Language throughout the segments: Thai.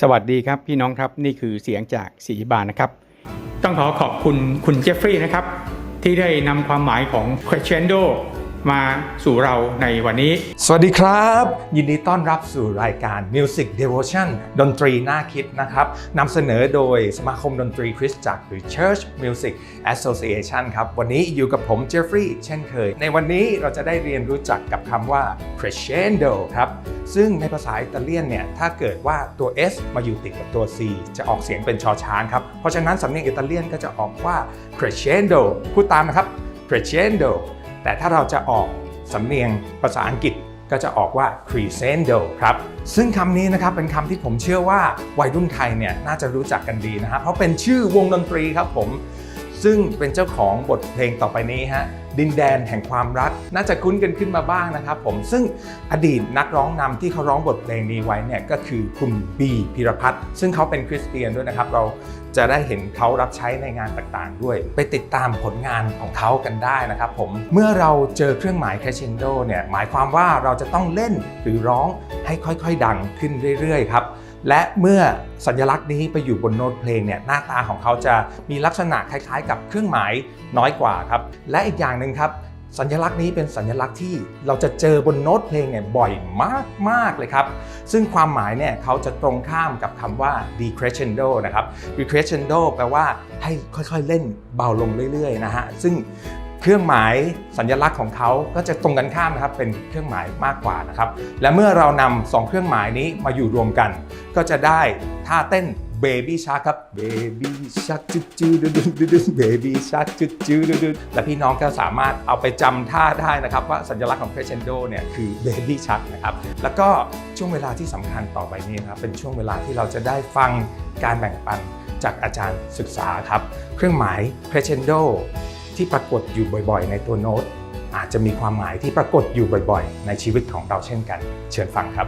สวัสดีครับพี่น้องครับนี่คือเสียงจากศรีบานนะครับ ต้องขอขอบคุณคุณเจฟฟรีย์นะครับ ที่ได้นำความหมายของ crescendo มาสู่เราในวันนี้ สวัสดีครับ ยินดีต้อนรับสู่รายการ Music Devotion ดนตรีน่าคิดนะครับนำเสนอโดยสมาคมดนตรีคริสตจักรหรือ Church Music Association ครับวันนี้อยู่กับผมเจฟฟรีย์เช่นเคย ในวันนี้เราจะได้เรียนรู้จักกับคำว่า crescendo ครับซึ่งในภาษาอิตาเลียนเนี่ยถ้าเกิดว่าตัว S มาอยู่ติดกับตัว C จะออกเสียงเป็นชอช้างครับเพราะฉะนั้นสำเนียงอิตาเลียนก็จะออกว่า crescendo พูดตามนะครับ crescendo แต่ถ้าเราจะออกสำเนียงภาษาอังกฤษก็จะออกว่า crescendo ครับ ซึ่งคำนี้นะครับเป็นคำที่ผมเชื่อว่าวัยรุ่นไทยเนี่ยน่าจะรู้จักกันดีนะฮะเพราะเป็นชื่อวงดนตรีครับผม ซึ่งเป็นเจ้าของบทเพลงต่อไปนี้ฮะดินแดนแห่งความรัก น่าจะคุ้นกันขึ้นมาบ้างนะครับผมซึ่งอดีตนักร้องนำที่เขาร้องบทเพลงนี้ไว้เนี่ยก็คือคุณบีพิรพัฒน์ซึ่งเขาเป็นคริสเตียนด้วยนะครับ เรา จะได้เห็นเขารับใช้ในงานต่างๆ ด้วย ไปติดตามผลงานของเขากันได้นะครับผมเมื่อเราเจอเครื่องหมาย crescendo เนี่ยหมายความว่าเราจะต้องเล่นหรือร้องให้ค่อยๆ ดังขึ้นเรื่อยๆครับและเมื่อสัญลักษณ์นี้ไปอยู่บนโน้ตเพลงเนี่ยหน้าตาของเขาจะมีลักษณะคล้ายๆ กับเครื่องหมายน้อยกว่าครับและอีกอย่างหนึ่งครับ สัญลักษณ์นี้เป็นสัญลักษณ์ที่เราจะเจอบนโน้ตเพลงเนี่ยบ่อยมาก ๆ เลยครับ ซึ่งความหมายเนี่ยเขาจะตรงข้ามกับคำว่า decrescendo นะครับ decrescendo แปลว่าให้ค่อย ๆ เล่นเบาลงเรื่อย ๆ นะฮะ ซึ่งเครื่องหมายสัญลักษณ์ของเขาก็จะตรงกันข้ามนะครับ เป็นเครื่องหมายมากกว่านะครับ และเมื่อเรานำสองเครื่องหมายนี้มาอยู่รวมกัน ก็จะได้ท่าเต้น Baby Shark ครับ Baby Shark จุดจืดดุดดุดดุด Baby Shark จุดจืดดุดดุดและพี่น้องก็สามารถเอาไปจำท่าได้นะครับ ว่าสัญลักษณ์ของ Crescendo เนี่ยคือ Baby Shark นะครับ แล้วก็ช่วงเวลาที่สำคัญต่อไปนี้ครับเป็นช่วงเวลาที่เราจะได้ฟังการแบ่งปันจากอาจารย์ศึกษาครับ เครื่องหมาย Crescendo ที่ปรากฏอยู่บ่อยๆ ในตัวโน้ต อาจจะมีความหมายที่ปรากฏอยู่บ่อยๆ ในชีวิตของเราเช่นกัน เชิญฟังครับ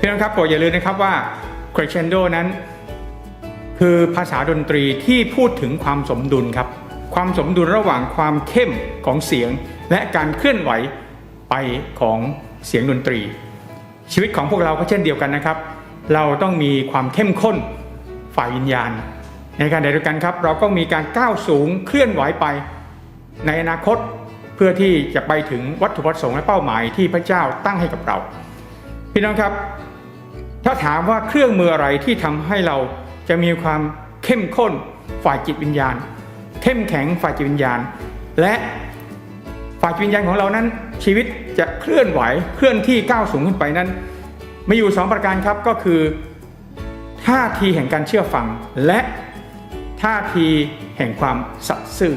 พี่น้องครับโปรดอย่าลืมนะครับว่า crescendo นั้น คือภาษาดนตรีที่พูดถึงความสมดุลครับ ความสมดุลระหว่างความเข้มของเสียง และการเคลื่อนไหวไปของเสียงดนตรี ชีวิตของพวกเราก็เช่นเดียวกันนะครับ เราต้องมีความเข้มข้นฝ่ายวิญญาณ ในการเดียวกันครับ เราก็มีการก้าวสูงเคลื่อนไหวไป ในอนาคตเพื่อที่จะไปถึงวัตถุประสงค์และเป้าหมายที่พระเจ้าตั้งให้กับเรา พี่น้องครับ ถ้าถามว่าเครื่องมืออะไรที่ทำให้เราจะมีความเข้มข้นฝ่ายจิตวิญญาณ เข้มแข็งฝ่ายจิตวิญญาณ และฝ่ายจิตวิญญาณของเรานั้น ชีวิตจะเคลื่อนไหวเคลื่อนที่ก้าวสูงขึ้นไปนั้นมีอยู่สองประการครับก็คือท่าทีแห่งการเชื่อฟัง และท่าทีแห่งความสัตย์ซื่อ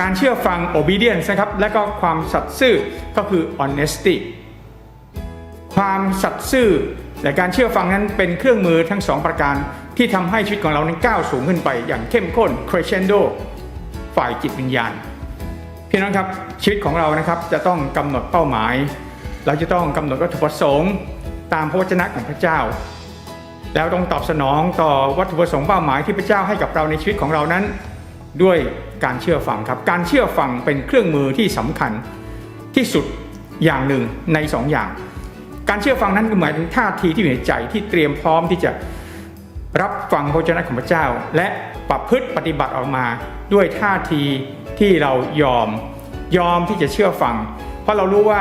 การเชื่อฟัง obedience นะครับและก็ความสัตย์ซื่อก็คือ honesty ความสัตย์ซื่อ และการเชื่อฟังนั้นเป็นเครื่องมือทั้งสองประการที่ทำให้ชีวิตของเรานั้นก้าวสูงขึ้นไปอย่างเข้มข้น crescendo ฝ่ายจิตวิญญาณพี่น้องครับชีวิตของเรานะครับจะต้องกำหนดเป้าหมาย เราจะต้องกำหนดวัตถุประสงค์ ตามพระวจนะของพระเจ้า แล้วต้องตอบสนองต่อวัตถุประสงค์เป้าหมายที่พระเจ้าให้กับเราในชีวิตของเรานั้น ด้วยการเชื่อฟังครับการเชื่อฟังเป็นเครื่องมือที่สำคัญที่สุดอย่างหนึ่งในสองอย่าง การเชื่อฟังนั้นก็หมายถึงท่าทีที่อยู่ในใจที่เตรียมพร้อมที่จะรับฟังพระวจนะของพระเจ้า และประพฤติปฏิบัติออกมาด้วยท่าทีที่เรายอมยอมที่จะเชื่อฟัง เพราะเรารู้ว่า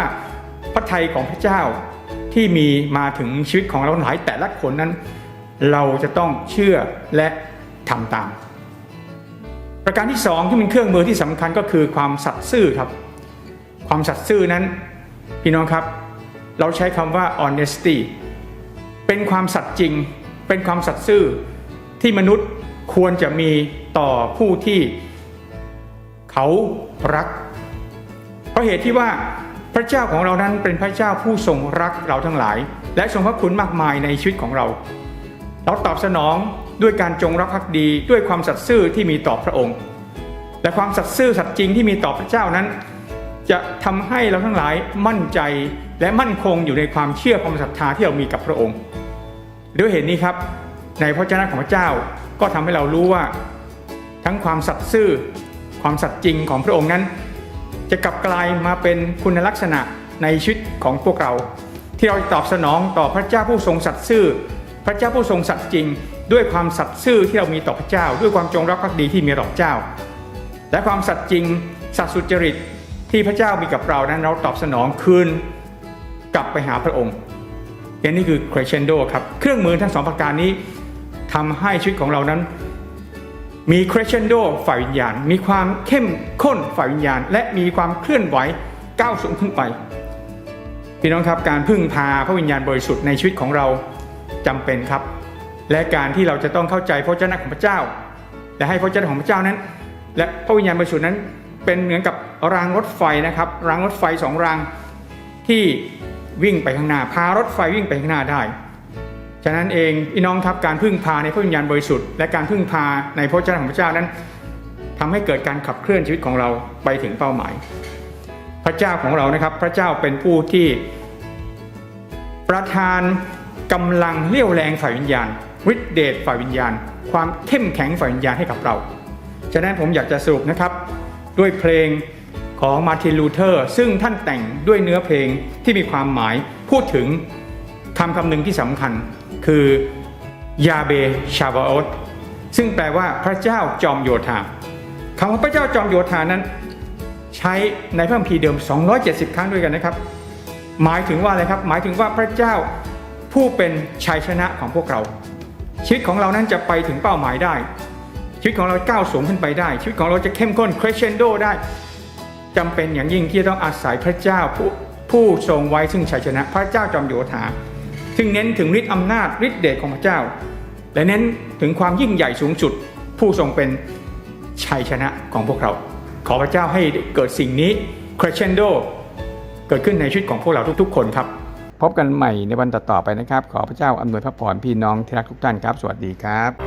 พระทัยของพระเจ้าที่มีมาถึงชีวิตของเราหลายแต่ละคนนั้น เราจะต้องเชื่อและทำตาม ประการที่สองที่เป็นเครื่องมือที่สำคัญก็คือความสัตย์ซื่อครับ ความสัตย์ซื่อนั้นพี่น้องครับ เราใช้คำว่า honesty เป็นความสัตย์จริง เป็นความสัตย์ซื่อที่มนุษย์ควรจะมีต่อผู้ที่เขารัก เพราะเหตุที่ว่าพระเจ้าของเรานั้นเป็นพระเจ้าผู้ทรงรักเราทั้งหลาย และทรงพระคุณมากมายในชีวิตของเรา เราตอบสนองด้วยการจงรักภักดีด้วยความสัตย์ซื่อที่มีต่อพระองค์ และความสัตย์ซื่อสัตย์จริงที่มีต่อพระเจ้านั้น จะทำให้เราทั้งหลายมั่นใจ และมั่นคงอยู่ในความเชื่อความศรัทธาที่เรามีกับพระองค์ ด้วยเหตุนี้ครับ ในพระเจ้าของพระเจ้าก็ทำให้เรารู้ว่า ทั้งความสัตย์ซื่อความสัตย์จริงของพระองค์นั้น จะกลับกลายมาเป็นคุณลักษณะในชีวิตของพวกเรา ที่เราตอบสนองต่อพระเจ้าผู้ทรงสัตย์ซื่อ พระเจ้าผู้ทรงสัตย์จริง ด้วยความสัตย์ซื่อที่เรามีต่อพระเจ้า ด้วยความจงรักภักดีที่มีต่อพระเจ้า และความสัตย์จริงสัตย์สุจริตที่พระเจ้ามีกับเรานั้นเราตอบสนองคืน กลับไปหาพระองค์อย่างนี้คือ crescendo ครับ เครื่องมือทั้งสองประการนี้ทำให้ชีวิตของเรานั้น มี crescendo ฝ่ายวิญญาณ มีความเข้มข้นฝ่ายวิญญาณ และมีความเคลื่อนไหวก้าวสูงขึ้นไป พี่น้องครับการพึ่งพาพระวิญญาณบริสุทธิ์ในชีวิตของเราจำเป็นครับ และการที่เราจะต้องเข้าใจพระเจ้าของพระเจ้า และให้พระเจ้าของพระเจ้านั้น และพระวิญญาณบริสุทธิ์นั้น เป็นเหมือนกับรางรถไฟนะครับ รางรถไฟสองรางที่ วิ่งไปข้างหน้า พารถไฟวิ่งไปข้างหน้าได้ ฉะนั้นเองพี่น้องครับการพึ่งพาในพระวิญญาณบริสุทธิ์ และการพึ่งพาในพระเจ้าของพระเจ้านั้นทำให้เกิดการขับเคลื่อนชีวิตของเราไปถึงเป้าหมาย พระเจ้าของเรานะครับ พระเจ้าเป็นผู้ที่ประทานกำลังเรี่ยวแรงฝ่ายวิญญาณฤทธิเดชฝ่ายวิญญาณ ความเข้มแข็งฝ่ายวิญญาณให้กับเรา ฉะนั้นผมอยากจะสรุปนะครับ ด้วยเพลง ของมาร์ตินลูเทอร์ ซึ่งท่านแต่งด้วยเนื้อเพลงที่มีความหมายพูดถึงคำคำหนึ่งที่สำคัญ คือยาเบชาบาอตซึ่งแปลว่าพระเจ้าจอมโยธาคำว่าพระเจ้าจอมโยธานั้น ใช้ในพระคัมภีร์เดิม 270 ครั้งด้วยกันนะครับ หมายถึงว่าอะไรครับ หมายถึงว่าพระเจ้าผู้เป็นชัยชนะของพวกเรา ชีวิตของเรานั้นจะไปถึงเป้าหมายได้ ชีวิตของเราก้าวสูงขึ้นไปได้ ชีวิตของเราจะเข้มข้น crescendo ได้ จำเป็นอย่างยิ่งที่จะต้องอาศัยพระเจ้าผู้ผู้ทรงไว้ซึ่งชัยชนะ พระเจ้าจอมโยธาซึ่งเน้นถึงฤทธิ์อำนาจฤทธิ์เดชของพระเจ้า และเน้นถึงความยิ่งใหญ่สูงสุด ผู้ทรงเป็นชัยชนะของพวกเรา ขอพระเจ้าให้เกิดสิ่งนี้ crescendo เกิดขึ้นในชีวิตของพวกเราทุก ๆ คนครับ พบกันใหม่ในวันต่อๆไปนะครับ ขอพระเจ้าอำนวยพระพรพี่น้องที่รักทุกท่านครับ สวัสดีครับ